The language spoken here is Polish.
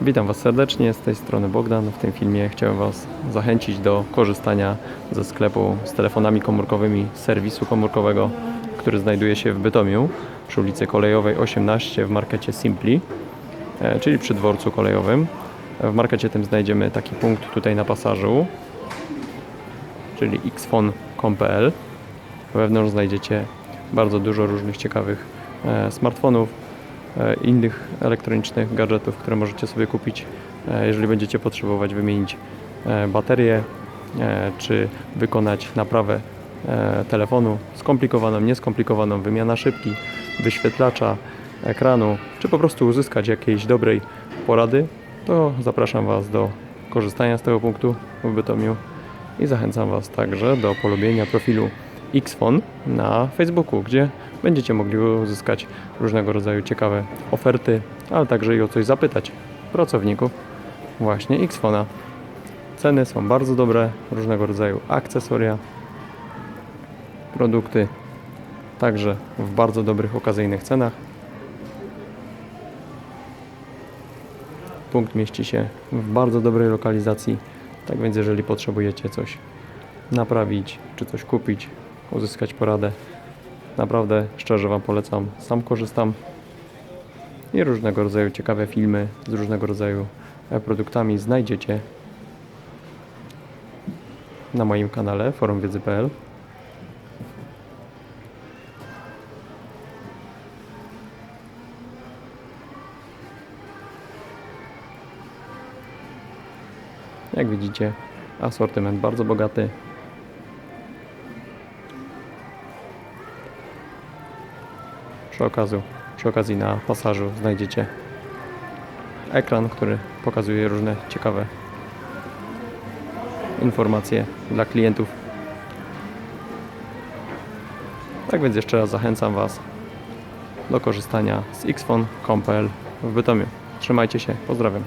Witam Was serdecznie, z tej strony Bogdan. W tym filmie chciałem Was zachęcić do korzystania ze sklepu z telefonami komórkowymi serwisu komórkowego, który znajduje się w Bytomiu przy ulicy Kolejowej 18 w markecie Simpli, e, czyli przy dworcu kolejowym. W markecie tym znajdziemy taki punkt tutaj na pasażu, czyli xfon.com.pl. Wewnątrz znajdziecie bardzo dużo różnych ciekawych e, smartfonów, e, innych elektronicznych gadżetów, które możecie sobie kupić, e, jeżeli będziecie potrzebować wymienić e, baterię, e, czy wykonać naprawę e, telefonu, skomplikowaną, nieskomplikowaną, wymiana szybki, wyświetlacza, ekranu, czy po prostu uzyskać jakiejś dobrej porady, to zapraszam Was do korzystania z tego punktu. W Bytomiu i zachęcam Was także do polubienia profilu Xfon na Facebooku, gdzie będziecie mogli uzyskać różnego rodzaju ciekawe oferty, ale także i o coś zapytać pracowników właśnie Xfona. Ceny są bardzo dobre, różnego rodzaju akcesoria, produkty, także w bardzo dobrych okazyjnych cenach. Punkt mieści się w bardzo dobrej lokalizacji, tak więc jeżeli potrzebujecie coś naprawić, czy coś kupić, uzyskać poradę, naprawdę szczerze Wam polecam. Sam korzystam i różnego rodzaju ciekawe filmy z różnego rodzaju e, produktami znajdziecie na moim kanale forumwiedzy.pl. Jak widzicie, asortyment bardzo bogaty. Przy okazji, przy okazji na pasażu znajdziecie ekran, który pokazuje różne ciekawe informacje dla klientów. Tak więc jeszcze raz zachęcam Was do korzystania z xfon.com.pl w Bytomiu. Trzymajcie się, pozdrawiam.